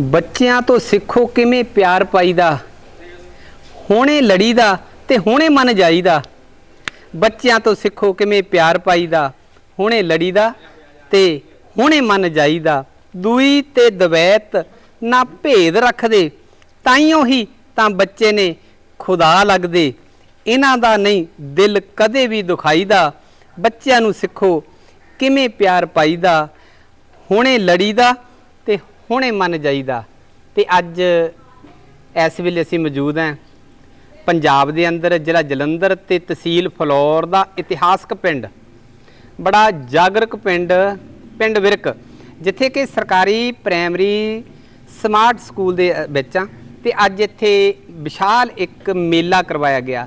ਬੱਚਿਆਂ ਤੋਂ ਸਿੱਖੋ ਕਿਵੇਂ ਪਿਆਰ ਪਾਈਦਾ। ਹੁਣੇ ਲੜੀਦਾ ਤੇ ਹੁਣੇ ਮਨ ਜਾਈਦਾ। ਬੱਚਿਆਂ ਤੋਂ ਸਿੱਖੋ ਕਿਵੇਂ ਪਿਆਰ ਪਾਈਦਾ। ਹੁਣੇ ਲੜੀਦਾ ਤੇ ਹੁਣੇ ਮਨ ਜਾਈਦਾ। ਦੂਈ ਤੇ ਦਵੈਤ ਨਾ ਭੇਦ ਰੱਖਦੇ। ਤਾਈਓ ਹੀ ਤਾਂ ਬੱਚੇ ਨੇ ਖੁਦਾ ਲੱਗਦੇ। ਇਹਨਾਂ ਦਾ ਨਹੀਂ ਦਿਲ ਕਦੇ ਵੀ ਦੁਖਾਈਦਾ। ਬੱਚਿਆਂ ਨੂੰ ਸਿੱਖੋ ਕਿਵੇਂ ਪਿਆਰ ਪਾਈਦਾ। ਹੁਣੇ ਲੜੀਦਾ ਤੇ ਹੁਣੇ ਮੰਨ ਜਾਈਦਾ। ਤੇ ਅੱਜ ਇਸ ਵੇਲੇ ਅਸੀਂ ਮੌਜੂਦ ਹਾਂ ਪੰਜਾਬ ਦੇ ਅੰਦਰ, ਜ਼ਿਲ੍ਹਾ ਜਲੰਧਰ ਤੇ ਤਹਿਸੀਲ ਫਲੌਰ ਦਾ ਇਤਿਹਾਸਕ ਪਿੰਡ। ਬੜਾ ਜਾਗਰਕ ਪਿੰਡ ਪਿੰਡ ਵਿਰਕ, ਜਿੱਥੇ ਕਿ ਸਰਕਾਰੀ ਪ੍ਰਾਇਮਰੀ ਸਮਾਰਟ ਸਕੂਲ ਦੇ ਵਿੱਚ ਆ ਤੇ ਅੱਜ ਇੱਥੇ ਵਿਸ਼ਾਲ ਇੱਕ ਮੇਲਾ ਕਰਵਾਇਆ ਗਿਆ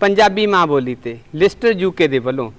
ਪੰਜਾਬੀ ਮਾਂ ਬੋਲੀ ਤੇ, ਲਿਸਟਰ ਯੂਕੇ ਦੇ ਵੱਲੋਂ।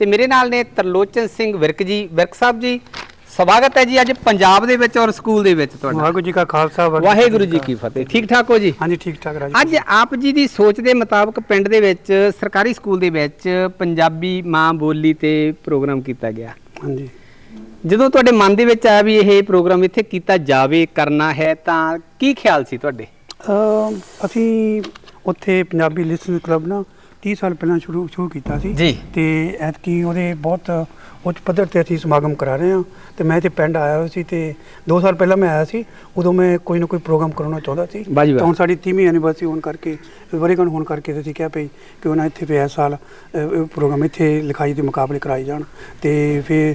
ਤੇ ਮੇਰੇ ਨਾਲ ਨੇ ਤਰਲੋਚਨ ਸਿੰਘ ਵਿਰਕ ਜੀ। ਵਿਰਕ ਸਾਹਿਬ ਜੀ ਸਵਾਗਤ ਹੈ ਜੀ ਅੱਜ ਪੰਜਾਬ ਦੇ ਵਿੱਚ ਔਰ ਸਕੂਲ ਦੇ ਵਿੱਚ ਤੁਹਾਡਾ। ਵਾਹਿਗੁਰੂ ਜੀ ਕਾ ਖਾਲਸਾ ਵਾਹਿਗੁਰੂ ਜੀ ਕੀ ਫਤਿਹ। ਠੀਕ ਠਾਕ ਹੋ ਜੀ? ਹਾਂਜੀ ਠੀਕ ਠਾਕ ਰਾਜੀ। ਅੱਜ ਆਪ ਜੀ ਦੀ ਸੋਚ ਦੇ ਮੁਤਾਬਕ ਪਿੰਡ ਦੇ ਵਿੱਚ ਸਰਕਾਰੀ ਸਕੂਲ ਦੇ ਵਿੱਚ ਪੰਜਾਬੀ ਮਾਂ ਬੋਲੀ ਤੇ ਪ੍ਰੋਗਰਾਮ ਕੀਤਾ ਗਿਆ। ਹਾਂਜੀ। ਜਦੋਂ ਤੁਹਾਡੇ ਮਨ ਦੇ ਵਿੱਚ ਆਇਆ ਵੀ ਇਹ ਪ੍ਰੋਗਰਾਮ ਇੱਥੇ ਕੀਤਾ ਜਾਵੇ ਕਰਨਾ ਹੈ ਤਾਂ ਕੀ ਖਿਆਲ ਸੀ ਤੁਹਾਡੇ? ਅਸੀਂ ਉੱਥੇ ਪੰਜਾਬੀ ਲਿਸਨਰ ਕਲੱਬ ਨਾ 30 ਸਾਲ ਪਹਿਲਾਂ ਸ਼ੁਰੂ ਸ਼ੁਰੂ ਕੀਤਾ ਸੀ ਜੀ। ਤੇ ਐਤਕੀ ਉਹਦੇ ਬਹੁਤ ਉੱਚ ਪੱਧਰ ਤੇ ਅਸੀਂ ਸਮਾਗਮ ਕਰਾ ਰਹੇ ਹਾਂ ਤੇ ਮੈਂ ਤੇ ਪਿੰਡ ਆਇਆ ਹੋਇਆ ਸੀ ਤੇ 2 ਸਾਲ ਪਹਿਲਾਂ ਮੈਂ ਆਇਆ ਸੀ ਉਦੋਂ ਮੈਂ ਕੋਈ ਨਾ ਕੋਈ ਪ੍ਰੋਗਰਾਮ ਕਰਾਉਣਾ ਚਾਹੁੰਦਾ ਸੀ ਵਾਹ ਜੀ ਵਾਹ। ਤਾਂ ਹੁਣ ਸਾਡੀ 30ਵੀਂ ਐਨੀਵਰਸਰੀ ਹੋਣ ਕਰਕੇ ਵਰੇਗਨ ਹੋਣ ਕਰਕੇ ਅਸੀਂ ਕਿਹਾ ਪਈ ਕਿ ਉਹਨਾਂ ਇੱਥੇ ਇਸ ਸਾਲ ਅ, ਇਹ ਪ੍ਰੋਗਰਾਮ ਇੱਥੇ ਲਿਖਾਈ ਦੇ ਮੁਕਾਬਲੇ ਕਰਾਏ ਜਾਣ ਤੇ ਫਿਰ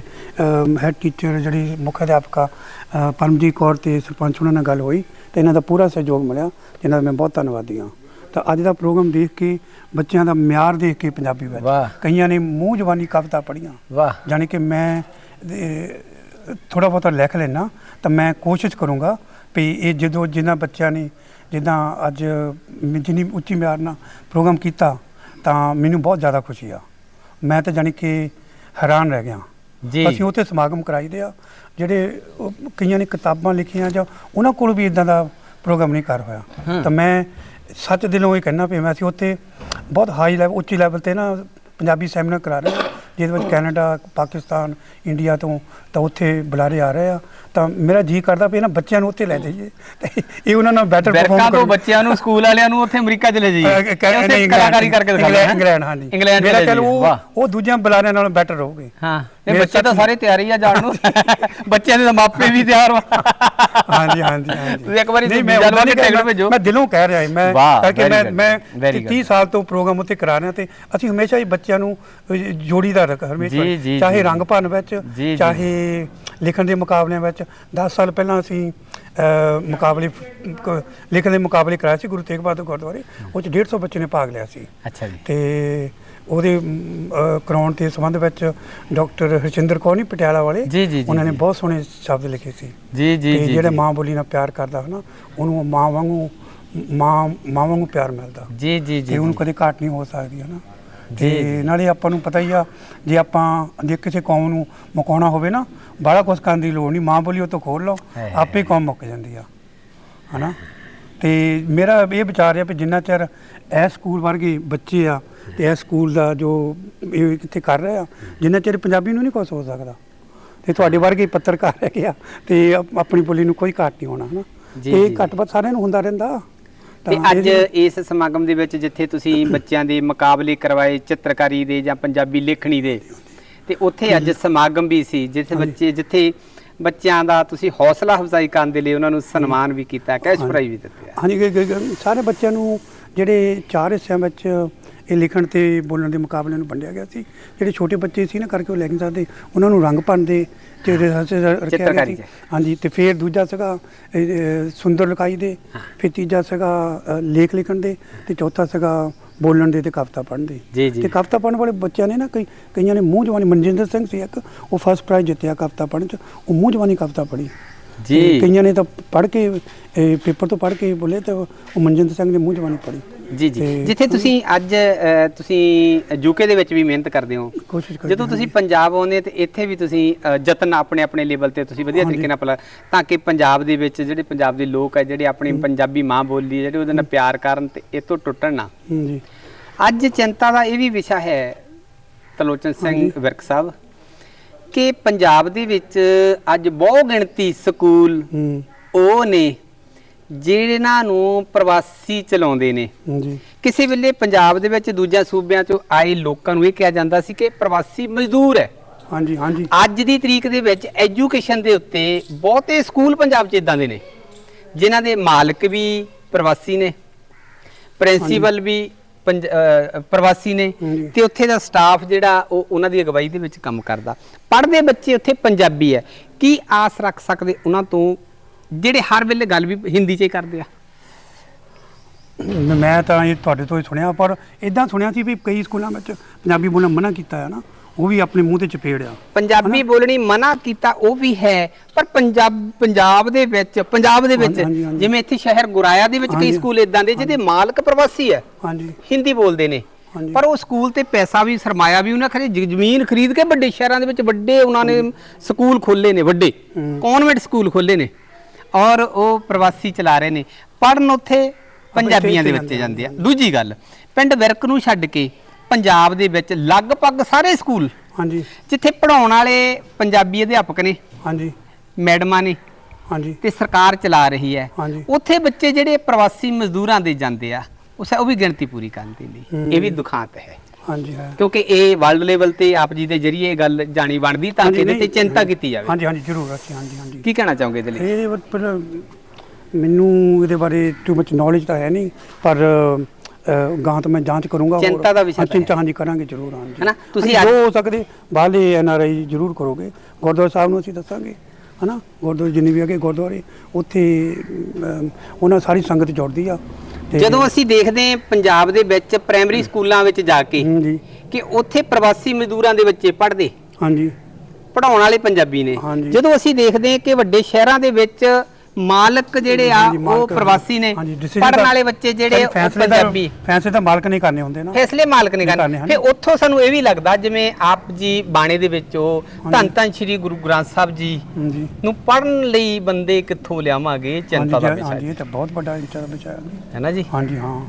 ਹੈਡ ਟੀਚਰ ਜਿਹੜੀ ਮੁੱਖ ਅਧਿਆਪਕਾ ਅ, ਪਰਮਜੀਤ ਕੌਰ ਤੇ ਸਰਪੰਚ ਉਹਨਾਂ ਨਾਲ ਗੱਲ ਹੋਈ ਤੇ ਇਹਨਾਂ ਦਾ ਪੂਰਾ ਸਹਿਯੋਗ ਮਿਲਿਆ ਜਿਨ੍ਹਾਂ ਦਾ ਮੈਂ ਬਹੁਤ ਧੰਨਵਾਦੀ ਹਾਂ ਤਾਂ ਅੱਜ ਦਾ ਪ੍ਰੋਗਰਾਮ ਦੇਖ ਕੇ ਬੱਚਿਆਂ ਦਾ ਮਿਆਰ ਦੇਖ ਕੇ ਪੰਜਾਬੀ ਵਿੱਚ ਵਾਹ। ਕਈਆਂ ਨੇ ਮੂੰਹ ਜ਼ਬਾਨੀ ਕਵਿਤਾ ਪੜ੍ਹੀਆਂ। ਵਾਹ। ਜਾਣੀ ਕਿ ਮੈਂ ਥੋੜਾ ਬਹੁਤਾ ਲਿਖ ਲੈਣਾ ਤਾਂ ਮੈਂ ਕੋਸ਼ਿਸ਼ ਕਰੂੰਗਾ ਵੀ ਇਹ ਜਦੋਂ ਜਿਨ੍ਹਾਂ ਬੱਚਿਆਂ ਨੇ ਜਿੱਦਾਂ ਅੱਜ ਮ- ਜਿੰਨੀ ਉੱਚੀ ਮਿਆਰ ਨਾਲ ਪ੍ਰੋਗਰਾਮ ਕੀਤਾ ਤਾਂ ਮੈਨੂੰ ਬਹੁਤ ਜ਼ਿਆਦਾ ਖੁਸ਼ੀ ਆ। ਮੈਂ ਤਾਂ ਜਾਣੀ ਕਿ ਹੈਰਾਨ ਰਹਿ ਗਿਆ। ਜੀ। ਅਸੀਂ ਉੱਥੇ ਸਮਾਗਮ ਕਰਾਈਦੇ ਆ ਜਿਹੜੇ ਉਹ ਕਈਆਂ ਨੇ ਕਿਤਾਬਾਂ ਲਿਖੀਆਂ ਜਾਂ ਉਹਨਾਂ ਕੋਲ ਵੀ ਇਦਾਂ ਦਾ ਪ੍ਰੋਗਰਾਮ ਨਹੀਂ ਕਰ ਹੋਇਆ। ਤਾਂ ਮੈਂ ਸੱਚ ਦਿਲੋਂ ਇਹ ਕਹਿਣਾ ਪਿਆ ਮੈਂ, ਅਸੀਂ ਉੱਥੇ ਬਹੁਤ ਹਾਈ ਲੈਵਲ ਉੱਚੀ ਲੈਵਲ ਤੇ ਨਾ ਪੰਜਾਬੀ ਸੈਮੀਨਾਰ ਕਰਾ ਰਹੇ ਜਿਹਦੇ ਵਿੱਚ ਕੈਨੇਡਾ, ਪਾਕਿਸਤਾਨ, ਇੰਡੀਆ ਤੋਂ ਤਾਂ ਉੱਥੇ ਬੁਲਾਰੇ ਆ ਰਹੇ ਆ। ਤਾਂ ਮੇਰਾ ਜੀ ਕਰਦਾ ਵੀ ਇਹਨਾਂ ਬੱਚਿਆਂ ਨੂੰ ਉੱਥੇ ਲੈ ਜਾਈਏ। ਤੇ ਇਹ ਉਹਨਾਂ ਨਾਲ ਬੈਟਰ ਬੈਰਕਾਂ ਤੋਂ ਬੱਚਿਆਂ ਨੂੰ ਸਕੂਲ ਵਾਲਿਆਂ ਨੂੰ ਉੱਥੇ ਅਮਰੀਕਾ ਚਲੇ ਜਾਈਏ। ਉੱਥੇ ਕਲਾਕਾਰੀ ਕਰਕੇ ਦਿਖਾਣਾ ਹੈ ਇੰਗਲੈਂਡ ਹਾਂਜੀ ਇੰਗਲੈਂਡ ਮੇਰਾ ਚਲੇ ਉਹ ਵਾਹ। ਉਹ ਦੂਜਿਆਂ ਬੁਲਾਰਿਆਂ ਨਾਲੋਂ ਬੈਟਰ ਰਹੋਗੇ। ਹਾਂ। ਇਹ ਬੱਚੇ ਤਾਂ ਸਾਰੇ ਤਿਆਰੀ ਆ ਜਾਣ ਨੂੰ। ਬੱਚਿਆਂ ਦੇ ਮਾਪੇ ਵੀ ਤਿਆਰ ਵਾ ਹਾਂਜੀ ਹਾਂਜੀ ਹਾਂਜੀ ਤੁਸੀਂ ਇੱਕ ਵਾਰੀ ਨਹੀਂ, ਵੀਜ਼ਾ ਲਵਾ ਉੱਦਾਂ ਕੇ ਨਹੀਂ ਟਿਕਟ ਭੇਜੋ। ਮੈਂ ਦਿਲੋਂ ਕਹਿ ਰਿਹਾ ਮੈਂ very ਮੈਂ ਮੈਂ very good. 30 ਸਾਲ ਤੋਂ ਪ੍ਰੋਗਰਾਮ ਉੱਤੇ ਕਰਾ ਰਿਹਾ ਤੇ ਅਸੀਂ ਹਮੇਸ਼ਾ ਹੀ ਬੱਚਿਆਂ ਨੂੰ ਅਹ, ਜੋੜੀਦਾ ਰੱਖ ਜੀ, ਹਮੇਸ਼ਾ ਚਾਹੇ। ਰੰਗ ਭਰਨ ਵਿੱਚ। ਚਾਹੇ ਲਿਖਣ ਦੇ ਮੁਕਾਬਲਿਆਂ ਵਿੱਚ 10 ਸਾਲ ਪਹਿਲਾਂ ਅਸੀਂ ਮੁਕਾਬਲੇ ਕ- ਲਿਖਣ ਦੇ ਮੁਕਾਬਲੇ ਕਰਾਏ ਸੀ ਗੁਰੂ ਤੇਗ ਬਹਾਦਰ ਗੁਰਦੁਆਰੇ ਉਹ ਚ 150 ਬੱਚੇ ਨੇ ਭਾਗ ਲਿਆ ਸੀ ਅੱਛਾ ਜੀ ਤੇ ਉਹਦੇ ਕਰਾਉਣ ਦੇ ਸੰਬੰਧ ਵਿੱਚ ਡਾਕਟਰ ਹਰਚੰਦਰ ਕੌਰ ਨਹੀਂ ਪਟਿਆਲਾ ਵਾਲੇ ਜੀ, ਜੀ, ਜੀ, ਉਹਨਾਂ ਨੇ ਜੀ। ਬਹੁਤ ਸੋਹਣੇ ਸ਼ਬਦ ਲਿਖੇ ਸੀ ਜੀ ਜੀ ਤੇ ਜੀ ਜਿਹੜੇ ਜੀ। ਮਾਂ ਬੋਲੀ ਨਾਲ ਪਿਆਰ ਕਰਦਾ ਹੈ ਨਾ ਉਹਨੂੰ ਮਾਂ ਵਾਂਗੂ ਮਾਂ ਮਾਂ ਵਾਂਗੂ ਪਿਆਰ ਮਿਲਦਾ ਜੀ ਜੀ ਜੀ ਤੇ ਉਹਨੂੰ ਜੀ। ਕਦੇ ਘਾਟ ਨਹੀਂ ਹੋ ਸਕਦੀ ਹੈ ਨਾ ਤੇ। ਨਾਲੇ ਆਪਾਂ ਨੂੰ ਪਤਾ ਹੀ ਆ ਜੇ ਆਪਾਂ ਜੇ ਕਿਸੇ ਕੌਮ ਨੂੰ ਮੁਕਾਉਣਾ ਹੋਵੇ ਨਾ ਬੜਾ ਕੁਝ ਕਰਨ ਦੀ ਲੋੜ ਨਹੀਂ ਮਾਂ ਬੋਲੀ ਉਹ ਤੋਂ ਖੋਲ ਲਓ। ਆਪੇ ਕੌਮ ਮੁੱਕ ਜਾਂਦੀ ਆ ਹਨਾ ਤੇ ਮੇਰਾ ਇਹ ਵਿਚਾਰ ਹੈ ਕਿ ਜਿੰਨਾ ਚਿਰ ਇਹ ਸਕੂਲ ਵਰਗੇ ਬੱਚੇ ਆ ਤੇ ਇਹ ਸਕੂਲ ਦਾ ਜੋ ਇਹ ਕਿੱਥੇ ਕਰ ਰਹੇ ਆ ਜਿੰਨਾ ਚਿਰ ਪੰਜਾਬੀ ਨੂੰ ਨਹੀਂ ਕੁਛ ਹੋ ਸਕਦਾ ਤੇ ਤੁਹਾਡੇ ਵਰਗੇ ਪੱਤਰਕਾਰ ਹੈਗੇ ਆ ਤੇ ਆਪ- ਆਪਣੀ ਬੋਲੀ ਨੂੰ ਕੋਈ ਘਾਟ ਨਹੀਂ ਹੋਣਾ ਹਨਾ ਤੇ। ਘੱਟ ਵੱਧ ਸਾਰਿਆਂ ਨੂੰ ਹੁੰਦਾ ਰਹਿੰਦਾ ਤੇ ਅੱਜ ਇਸ ਸਮਾਗਮ ਦੇ ਵਿੱਚ ਜਿੱਥੇ ਤੁਸੀਂ ਬੱਚਿਆਂ ਦੇ ਮੁਕਾਬਲੇ ਕਰਵਾਏ ਚਿੱਤਰਕਾਰੀ ਦੇ ਜਾਂ ਪੰਜਾਬੀ ਲਿਖਣੀ ਦੇ ਤੇ ਉੱਥੇ ਅੱਜ ਸਮਾਗਮ ਵੀ ਸੀ ਜਿੱਥੇ। ਬੱਚੇ ਜਿੱਥੇ ਬੱਚਿਆਂ ਦਾ ਤੁਸੀਂ ਹੌਸਲਾ ਅਫਜ਼ਾਈ ਕਰਨ ਦੇ ਲਈ ਉਹਨਾਂ ਨੂੰ ਸਨਮਾਨ ਵੀ ਕੀਤਾ ਕੈਸ਼। ਪ੍ਰਾਈਜ਼ ਵੀ ਦਿੱਤੇ ਹਾਂਜੀ ਸਾਰੇ ਬੱਚਿਆਂ ਨੂੰ ਜਿਹੜੇ ਚਾਰ ਹਿੱਸਿਆਂ ਵਿੱਚ ਇਹ ਲਿਖਣ ਤੇ ਬੋਲਣ ਦੇ ਮੁਕਾਬਲੇ ਨੂੰ ਵੰਡਿਆ ਗਿਆ ਸੀ। ਜਿਹੜੇ ਛੋਟੇ ਬੱਚੇ ਸੀ ਨਾ ਕਰਕੇ ਉਹ ਲਿਖ ਨਹੀਂ ਸਕਦੇ। ਉਹਨਾਂ ਨੂੰ ਰੰਗ ਭਰਨ ਦੇ ਤੇ ਰਿਹਰਸਲ ਰੱਖਿਆ ਗਿਆ ਸੀ। ਹਾਂਜੀ ਤੇ ਫਿਰ ਦੂਜਾ ਸੀਗਾ ਸੁੰਦਰ ਲਿਖਾਈ ਦੇ। ਫਿਰ ਤੀਜਾ ਸੀਗਾ ਲੇਖ ਲਿਖਣ ਦੇ। ਤੇ ਚੌਥਾ ਸੀਗਾ ਬੋਲਣ ਦੇ ਤੇ ਕਵਿਤਾ ਪੜ੍ਹਨ ਦੇ। ਤੇ ਕਵਿਤਾ ਪੜ੍ਹਨ ਵਾਲੇ ਬੱਚਿਆਂ ਨੇ ਨਾ ਕਈ ਕਈਆਂ ਨੇ ਮੂੰਹ ਜਵਾਨੀ ਮਨਜਿੰਦਰ ਸਿੰਘ ਸੀ ਇੱਕ ਉਹ ਫਸਟ ਪ੍ਰਾਈਜ਼ ਜਿੱਤਿਆ ਕਵਿਤਾ ਪੜ੍ਹਨ ਚ। ਉਹ ਮੂੰਹ ਜਵਾਨੀ ਕਵਿਤਾ ਪੜ੍ਹੀ। ਜੀ। ਕਈਆਂ ਨੇ ਤਾਂ ਪੜ੍ਹ ਕੇ ਪੇਪਰ ਤੋਂ ਪੜ੍ਹ ਕੇ ਬੋਲੇ ਤੇ ਉਹ ਮਨਜਿੰਦਰ ਸਿੰਘ ਨੇ ਮੂੰਹ ਜਵਾਨੀ ਪੜ੍ਹੀ। ਜੀ ਜੀ। ਜਿੱਥੇ ਤੁਸੀਂ ਅੱਜ ਤੁਸੀਂ ਯੂਕੇ ਦੇ ਵਿੱਚ ਵੀ ਮਿਹਨਤ ਕਰਦੇ ਹੋ। ਕੋਸ਼ਿਸ਼ ਕਰਦੇ ਜਦੋਂ ਤੁਸੀਂ ਪੰਜਾਬ ਆਉਂਦੇ ਤੇ ਇੱਥੇ ਵੀ ਤੁਸੀਂ ਯਤਨ ਆਪਣੇ ਆਪਣੇ ਲੈਵਲ ਤੇ ਤੁਸੀਂ ਵਧੀਆ। ਤਰੀਕੇ ਨਾਲ ਤਾਂ ਕਿ ਪੰਜਾਬ ਦੇ ਵਿੱਚ ਜਿਹੜੇ ਪੰਜਾਬ ਦੇ ਲੋਕ ਹੈ ਜਿਹੜੇ ਆਪਣੀ ਪੰਜਾਬੀ ਮਾਂ ਬੋਲੀ ਜਿਹੜੇ ਉਹਦੇ ਨਾਲ ਪਿਆਰ ਕਰਨ ਤੇ ਇਹ ਤੋਂ ਟੁੱਟਣ ਨਾ। ਜੀ। ਅੱਜ ਚਿੰਤਾ ਦਾ ਇਹ ਵੀ ਵਿਸ਼ਾ ਹੈ ਤਲੋਚਨ ਸਿੰਘ। ਵਿਰਕ ਸਾਹਿਬ ਕਿ ਪੰਜਾਬ ਦੇ ਵਿੱਚ ਅੱਜ ਬਹੁ ਗਿਣਤੀ ਸਕੂਲ ਉਹ ਨੇ ਜਿਹਨਾਂ ਨੂੰ ਪ੍ਰਵਾਸੀ ਚਲਾਉਂਦੇ ਨੇ। ਜੀ। ਕਿਸੇ ਵੇਲੇ ਪੰਜਾਬ ਦੇ ਵਿੱਚ ਦੂਜਿਆਂ ਸੂਬਿਆਂ ਚੋਂ ਆਏ ਲੋਕਾਂ ਨੂੰ ਇਹ ਕਿਹਾ ਜਾਂਦਾ ਸੀ ਕਿ ਪ੍ਰਵਾਸੀ ਮਜ਼ਦੂਰ ਹੈ। ਹਾਂਜੀ ਹਾਂਜੀ। ਅੱਜ ਦੀ ਤਰੀਕ ਦੇ ਵਿੱਚ ਐਜੂਕੇਸ਼ਨ ਦੇ ਉੱਤੇ ਬਹੁਤੇ ਸਕੂਲ ਪੰਜਾਬ 'ਚ ਇਦਾਂ ਦੇ ਨੇ ਜਿਨ੍ਹਾਂ ਦੇ ਮਾਲਕ ਵੀ ਪ੍ਰਵਾਸੀ ਨੇ ਪ੍ਰਿੰਸੀਪਲ ਵੀ ਪ੍ਰਵਾਸੀ ਨੇ। ਤੇ ਉੱਥੇ ਦਾ ਸਟਾਫ ਜਿਹੜਾ ਉਹ ਉਹਨਾਂ ਦੀ ਅਗਵਾਈ ਦੇ ਵਿੱਚ ਕੰਮ ਕਰਦਾ। ਪੜ੍ਹਦੇ ਬੱਚੇ ਉੱਥੇ ਪੰਜਾਬੀ ਹੈ। ਕੀ ਆਸ ਰੱਖ ਸਕਦੇ ਉਹਨਾਂ ਤੋਂ ਜਿਹੜੇ ਹਰ ਵੇਲੇ ਗੱਲ ਵੀ ਹਿੰਦੀ 'ਚ ਹੀ ਕਰਦੇ ਆ। ਮੈਂ ਤਾਂ ਇਹ ਤੁਹਾਡੇ ਤੋਂ ਹੀ ਸੁਣਿਆ ਪਰ ਇਦਾਂ ਸੁਣਿਆ ਸੀ ਵੀ ਕਈ ਸਕੂਲਾਂ ਵਿੱਚ ਪੰਜਾਬੀ ਬੋਲਣ ਮਨਾ ਕੀਤਾ ਹੈ ਨਾ ਉਹ ਵੀ ਆਪਣੇ ਮੂੰਹ ਤੇ ਚਪੇੜਿਆ। ਪੰਜਾਬੀ ਬੋਲਣੀ ਮਨਾ ਕੀਤਾ ਉਹ ਵੀ ਹੈ ਪਰ ਪੰਜਾਬ ਪੰਜਾਬ ਦੇ ਵਿੱਚ ਪੰਜਾਬ ਦੇ ਵਿੱਚ ਹਾਂਜੀ, ਹਾਂਜੀ, ਹਾਂਜੀ। ਜਿਵੇਂ ਇੱਥੇ ਸ਼ਹਿਰ ਗੁਰਾਇਆ ਦੇ ਵਿੱਚ ਕਈ ਹਾਂਜੀ। ਸਕੂਲ ਇਦਾਂ ਦੇ ਜਿਹਦੇ ਮਾਲਕ ਪ੍ਰਵਾਸੀ ਹੈ ਹਾਂਜੀ। ਹਿੰਦੀ ਬੋਲਦੇ ਨੇ। ਹਾਂਜੀ। ਪਰ ਉਹ ਸਕੂਲ ਤੇ ਪੈਸਾ ਵੀ ਸਰਮਾਇਆ ਵੀ ਉਹਨਾਂ ਖਰੇ ਜ- ਜ਼ਮੀਨ ਖਰੀਦ ਕੇ ਵੱਡੇ ਸ਼ਹਿਰਾਂ ਦੇ ਵਿੱਚ ਵੱਡੇ ਉਹਨਾਂ ਨੇ ਸਕੂਲ ਖੋਲੇ ਨੇ ਵੱਡੇ। ਕਨਵੈਂਟ ਸਕੂਲ ਖੋਲੇ ਨੇ। ਔਰ ਉਹ ਪ੍ਰਵਾਸੀ ਚਲਾ ਰਹੇ ਨੇ। ਪੜਨ ਉੱਥੇ ਪੰਜਾਬੀਆਂ ਦੇ ਬੱਚੇ ਜਾਂਦੇ ਆ। ਦੂਜੀ ਗੱਲ ਪਿੰਡ ਵਿਰਕ ਨੂੰ ਛੱਡ ਕੇ ਪੰਜਾਬ ਦੇ ਵਿੱਚ ਲਗਭਗ ਸਾਰੇ ਸਕੂਲ ਹਾਂਜੀ। ਜਿੱਥੇ ਪੜਾਉਣ ਵਾਲੇ ਪੰਜਾਬੀ ਅਧਿਆਪਕ ਨੇ ਹਾਂਜੀ। ਮੈਡਮਾਂ ਨੇ ਹਾਂਜੀ। ਤੇ ਸਰਕਾਰ ਚਲਾ ਰਹੀ ਹੈ। ਹਾਂਜੀ। ਉੱਥੇ ਬੱਚੇ ਜਿਹੜੇ ਪ੍ਰਵਾਸੀ ਮਜ਼ਦੂਰਾਂ ਦੇ ਜਾਂਦੇ ਆ ਉਸ ਉਹ ਵੀ ਗਿਣਤੀ ਪੂਰੀ ਕਰਨ ਦੇ। ਇਹ ਵੀ ਦੁਖਾਂਤ ਹੈ। ਹਾਂਜੀ ਹੈ। ਕਿਉਂਕਿ ਇਹ ਵਰਲਡ ਲੈਵਲ ਤੇ ਆਪ ਜੀ ਦੇ ਜਰੀਏ ਇਹ ਗੱਲ ਜਾਣੀ ਬਣਦੀ ਤਾਂ ਕਿ ਹਾਂਜੀ, ਇਹਦੇ ਤੇ ਚਿੰਤਾ ਕੀਤੀ ਜਾਵੇ। ਹਾਂਜੀ ਹਾਂਜੀ ਜ਼ਰੂਰ ਹਾਂਜੀ ਹਾਂਜੀ। ਕੀ ਕਹਿਣਾ ਚਾਹੋਗੇ ਇਹਦੇ ਲਈ? ਇਹ ਪਰ ਮੈਨੂੰ ਇਹਦੇ ਬਾਰੇ ਟੂ ਮਚ ਨੌਲੇਜ ਤਾਂ ਹੈ ਨਹੀਂ ਪਰ ਗਾਂ ਤੋਂ ਮੈਂ ਜਾਂਚ ਕਰੂੰਗਾ। ਚਿੰਤਾ ਦਾ ਵਿਸ਼ਾ ਹਾਂ, ਤਾਂ ਚਿੰਤਾ ਹਾਂਜੀ ਕਰਾਂਗੇ ਜ਼ਰੂਰ ਹਾਂਜੀ। ਹੈਨਾ? ਤੁਸੀਂ ਤੁਸੀਂ ਅੱਜ- ਜੋ ਹੋ ਸਕਦੇ ਬਾਹਲੇ ਐਨ ਆਰ ਆਈ ਜ਼ਰੂਰ ਕਰੋਗੇ। ਗੁਰਦੁਆਰਾ ਸਾਹਿਬ ਨੂੰ ਅਸੀਂ ਦੱਸਾਂਗੇ ਹਨਾ? ਗੁਰਦੁਆਰੇ ਜਿੰਨੇ ਵੀ ਹੈਗੇ ਗੁਰਦੁਆਰੇ ਉੱਥੇ ਅਮ, ਉਹਨਾਂ ਸਾਰੀ ਸੰਗਤ ਜੁੜਦੀ ਆ। ਜਦੋਂ ਅਸੀਂ ਦੇਖਦੇ ਹਾਂ ਪੰਜਾਬ ਦੇ ਵਿੱਚ ਪ੍ਰਾਇਮਰੀ ਸਕੂਲਾਂ ਵਿੱਚ ਜਾ ਕੇ ਕਿ ਉੱਥੇ ਪ੍ਰਵਾਸੀ ਮਜ਼ਦੂਰਾਂ ਦੇ ਬੱਚੇ ਪੜ੍ਹਦੇ। ਹਾਂਜੀ। ਪੜਾਉਣ ਵਾਲੇ ਪੰਜਾਬੀ ਨੇ। ਹਾਂਜੀ। ਜਦੋਂ ਅਸੀਂ ਦੇਖਦੇ ਹਾਂ ਕਿ ਵੱਡੇ ਸ਼ਹਿਰਾਂ ਦੇ ਵਿੱਚ ਮਾਲਕ ਜਿਹੜੇ ਆ ਹਾਂਜੀ, ਉਹ ਮਾਲਕ- ਪ੍ਰਵਾਸੀ ਨੇ ਹਾਂਜੀ, decision ਪੜਨ ਤਾਂ- ਵਾਲੇ ਬੱਚੇ ਜਿਹੜੇ ਉਹ ਫੈਸਲੇ ਤਾਂ- ਪੰਜਾਬੀ। ਫੈਸਲੇ ਤਾਂ ਮਾਲਕ ਨੇ ਕਰਨੇ ਹੁੰਦੇ ਨਾ। ਫੈਸਲੇ ਮਾਲਕ ਨੇ ਕਰਨੇ। ਕਰਨੇ ਹਨ। ਫਿਰ ਉੱਥੋਂ ਸਾਨੂੰ ਇਹ ਵੀ ਲੱਗਦਾ ਜਿਵੇਂ ਆਪ ਜੀ ਬਾਣੇ ਦੇ ਵਿੱਚ ਉਹ ਧੰਨ ਧੰਨ ਸ੍ਰੀ ਗੁਰੂ ਗ੍ਰੰਥ ਸਾਹਿਬ ਜੀ ਹਾਂਜੀ। ਨੂੰ ਪੜਨ ਲਈ ਬੰਦੇ ਕਿੱਥੋਂ ਲਿਆਵਾਂਗੇ ਚਿੰਤਾ ਦਾ ਹਾਂਜੀ ਵਿਸ਼ਾ ਹਾਂਜੀ ਹੈ ਇਹ ਤਾਂ ਬਹੁਤ ਵੱਡਾ ਇੰਚਾ ਦਾ ਵਿਚਾਰ ਹੈ। ਹੈ ਨਾ ਜੀ? ਹਾਂਜੀ ਹਾਂ।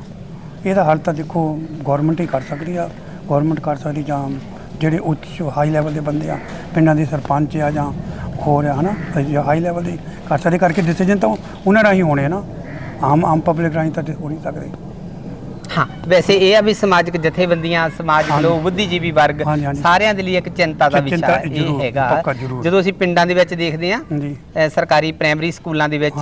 ਇਹਦਾ ਹੱਲ ਤਾਂ ਦੇਖੋ ਗਵਰਨਮੈਂਟ ਹੀ ਕਰ ਸਕਦੀ ਆ। ਗਵਰਨਮੈਂਟ ਕਰ ਸਕਦੀ ਜਾਂ ਜਿਹੜੇ ਉੱਚ ਹਾਈ ਲੈਵਲ ਦੇ ਬੰਦੇ ਆ ਪਿੰਡਾਂ ਦੇ ਸਰਪੰਚ ਆ ਜਾਂ ਹੋਰ ਆ ਹਨਾ ਹਾਈ ਲੈਵਲ ਦੇ ਕਰ ਸਕਦੇ ਕਰਕੇ ਡਿਸੀਜਨ ਤਾਂ ਉਹਨਾਂ ਰਾਹੀਂ ਹੋਣੇ ਆ ਨਾ ਆਮ ਆਮ ਪਬਲਿਕ ਰਾਹੀਂ ਤਾਂ ਹੋ ਨਹੀਂ ਸਕਦੇ ਹਾਂ ਵੈਸੇ ਇਹ ਆ ਵੀ ਸਮਾਜਿਕ ਜਥੇਬੰਦੀਆਂ ਸਮਾਜ। ਲੋਕ ਬੁੱਧੀਜੀਵੀ ਵਰਗ। ਸਾਰਿਆਂ ਦੇ ਲਈ ਇੱਕ ਚਿੰਤਾ ਦਾ ਵਿਸ਼ਾ ਇਹ ਹੈਗਾ। ਜਦੋਂ ਅਸੀਂ ਪਿੰਡਾਂ ਦੇ ਵਿੱਚ ਦੇਖਦੇ ਅ, ਸਰਕਾਰੀ ਪ੍ਰਾਇਮਰੀ ਸਕੂਲਾਂ ਦੇ ਵਿੱਚ।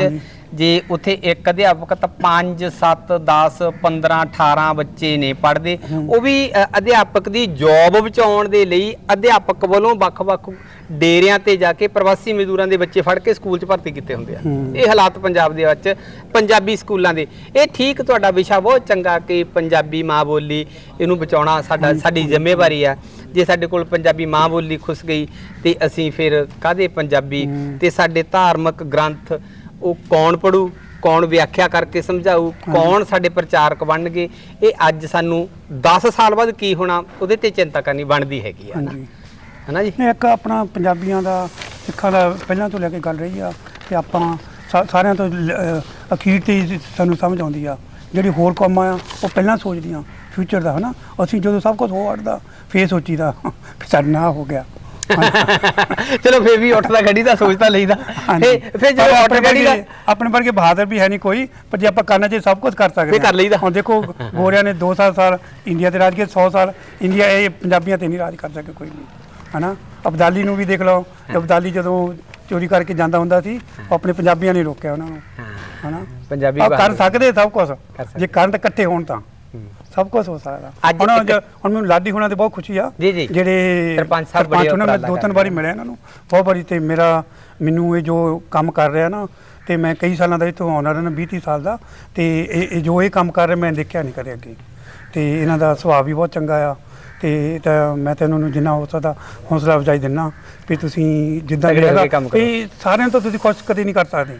ਜੇ ਉੱਥੇ ਇੱਕ ਅਧਿਆਪਕ ਤਾਂ 5 7 10 15 18 ਬੱਚੇ ਨੇ ਪੜ੍ਹਦੇ ਉਹ ਵੀ ਅ, ਅਧਿਆਪਕ ਦੀ ਜੌਬ ਬਚਾਉਣ ਦੇ ਲਈ ਅਧਿਆਪਕ ਵੱਲੋਂ ਵੱਖ-ਵੱਖ ਡੇਰਿਆਂ ਤੇ ਜਾ ਕੇ ਪ੍ਰਵਾਸੀ ਮਜ਼ਦੂਰਾਂ ਦੇ ਬੱਚੇ ਫੜ ਕੇ ਸਕੂਲ 'ਚ ਭਰਤੀ ਕੀਤੇ ਹੁੰਦੇ ਆ। ਇਹ ਹਾਲਾਤ ਪੰਜਾਬ ਦੇ ਵਿੱਚ ਪੰਜਾਬੀ ਸਕੂਲਾਂ ਦੇ। ਇਹ ਠੀਕ ਤੁਹਾਡਾ ਵਿਸ਼ਾ ਬਹੁਤ ਚੰਗਾ ਕਿ ਪੰਜਾਬੀ ਮਾਂ ਬੋਲੀ ਇਹਨੂੰ ਬਚਾਉਣਾ ਸਾਡਾ ਸਾਡੀ ਜ਼ਿੰਮੇਵਾਰੀ ਆ। ਜੇ ਸਾਡੇ ਕੋਲ ਪੰਜਾਬੀ ਮਾਂ ਬੋਲੀ ਖੁੱਸ ਗਈ ਤੇ ਅਸੀਂ ਫਿਰ ਕਾਹਦੇ ਪੰਜਾਬੀ। ਤੇ ਸਾਡੇ ਧਾਰਮਿਕ ਗ੍ਰੰਥ ਉਹ ਕੌਣ ਪੜੂ ਕੌਣ ਵਿਆਖਿਆ ਕਰਕੇ ਸਮਝਾਊ ਕੌਣ ਸਾਡੇ ਪ੍ਰਚਾਰਕ ਬਣਨਗੇ ਇਹ ਅੱਜ ਸਾਨੂੰ 10 ਸਾਲ ਬਾਅਦ ਕੀ ਹੋਣਾ ਉਹਦੇ ਤੇ ਚਿੰਤਾ ਕਰਨੀ ਬਣਦੀ ਹੈਗੀ ਆ ਹਾਂਜੀ। ਹਨਾ ਜੀ? ਇੱਕ ਆਪਣਾ ਪੰਜਾਬੀਆਂ ਦਾ ਸਿੱਖਾਂ ਦਾ ਪਹਿਲਾਂ ਤੋਂ ਲੈ ਕੇ ਗੱਲ ਰਹੀ ਆ ਤੇ ਆਪਾਂ ਸਾ- ਸਾਰਿਆਂ ਤੋਂ ਲ- ਅਹ ਅਖੀਰ ਤੇ ਹੀ ਸਾਨੂੰ ਸਮਝ ਆਉਂਦੀ ਆ। ਜਿਹੜੀ ਹੋਰ ਕੌਮਾਂ ਆ ਉਹ ਪਹਿਲਾਂ ਸੋਚਦੀਆਂ ਫਿਊਚਰ ਦਾ ਹਨਾ? ਅਸੀਂ ਜਦੋਂ ਸਭ ਕੁਝ ਹੋ ਹਟਦਾ ਫੇਰ ਸੋਚੀਦਾ ਵੀ ਸਾਡੇ ਨਾਲ ਹੋ ਗਿਆ। ਚਲੋ ਫੇਰ ਵੀ ਉੱਠਦਾ ਗੱਡੀ ਦਾ ਸੋਚਦਾ ਲਈਦਾ। ਫੇਰ ਪਰ ਜਦੋਂ ਉੱਠ ਆਪਣੇ ਦਾ ਵਰਗੇ- ਆਪਣੇ ਵਰਗੇ ਬਹਾਦਰ ਵੀ ਹੈ ਨਹੀਂ ਕੋਈ ਪਰ ਜੇ ਆਪਾਂ ਕਰਨਾ ਚਾਹੀਏ ਸਭ ਕੁਝ ਕਰ ਸਕਦੇ ਹਾਂ। ਹੁਣ ਦੇਖੋ ਗੋਰਿਆਂ ਨੇ 200 ਸਾਲ ਇੰਡੀਆ ਤੇ ਰਾਜ ਕੀਤਾ 100 ਸਾਲ ਇੰਡੀਆ ਇਹ ਪੰਜਾਬੀਆਂ ਤੇ ਨਹੀਂ ਰਾਜ ਕਰ ਸਕੇ ਕੋਈ ਨਹੀਂ ਹਨਾ? ਅਬਦਾਲੀ ਨੂੰ ਵੀ ਦੇਖ ਲਓ ਅਬਦਾਲੀ ਜਦੋਂ ਚੋਰੀ ਕਰਕੇ ਜਾਂਦਾ ਹੁੰਦਾ ਸੀ ਉਹ ਆਪਣੇ ਪੰਜਾਬੀਆਂ ਨੇ ਰੋਕਿਆ ਉਹਨਾਂ ਨੂੰ। ਹਨਾ? ਪੰਜਾਬੀ ਕਰ। ਸਕਦੇ ਸਭ ਕੁਝ। ਜੇ ਕਰਨ ਤਾਂ ਇਕੱਠੇ ਹੋਣ ਤਾਂ। ਸਭ ਕੁਝ ਹੋ ਸਕਦਾ। ਅੱਜ ਹੁਣ ਜ- ਹੁਣ ਮੈਨੂੰ ਲਾਡੀ ਹੋਣਾ ਤੇ ਬਹੁਤ ਖੁਸ਼ੀ ਆ। ਜੀ, ਜੀ। ਜਿਹੜੇ ਸਰਪੰਚ ਸਾਹਿਬ ਬੜੇ ਉਹਨਾਂ ਮੈਂ ਉਪਰਾਲਾ ਦੋ ਤਿੰਨ ਵਾਰੀ ਮਿਲਿਆ ਇਹਨਾਂ ਨੂੰ। ਬਹੁਤ ਵਾਰੀ ਤੇ ਮੇਰਾ ਮੈਨੂੰ ਇਹ ਜੋ ਕੰਮ ਕਰ ਰਿਹਾ ਨਾ ਤੇ ਮੈਂ ਕਈ ਸਾਲਾਂ ਦਾ ਇੱਥੋਂ ਆਨਰ ਹਾਂ 20 30 ਸਾਲ ਦਾ। ਤੇ ਇਹ ਇਹ ਜੋ ਇਹ ਕੰਮ ਕਰ ਰਿਹਾ ਮੈਂ ਦੇਖਿਆ ਨਹੀਂ ਕਦੇ ਅੱਗੇ। ਤੇ ਇਹਨਾਂ ਦਾ ਸੁਭਾਅ ਵੀ ਬਹੁਤ ਚੰਗਾ ਆ। ਤੇ ਤਾਂ ਮੈਂ ਤਾਂ ਇਹਨਾਂ ਨੂੰ ਜਿੰਨਾ ਹੋ ਸਕਦਾ ਹੌਸਲਾ ਅਫਜ਼ਾਈ ਦਿੰਨਾ ਵੀ ਤੁਸੀਂ ਜਿੱਦਾਂ ਤਗੜੇ ਹੋ ਕੇ ਹੈਗਾ ਕੰਮ ਕਰੋ। ਵੀ ਸਾਰਿਆਂ ਤੋਂ ਤੁਸੀਂ ਕੁਛ ਕਦੇ ਨਹੀਂ ਕਰ ਸਕਦੇ।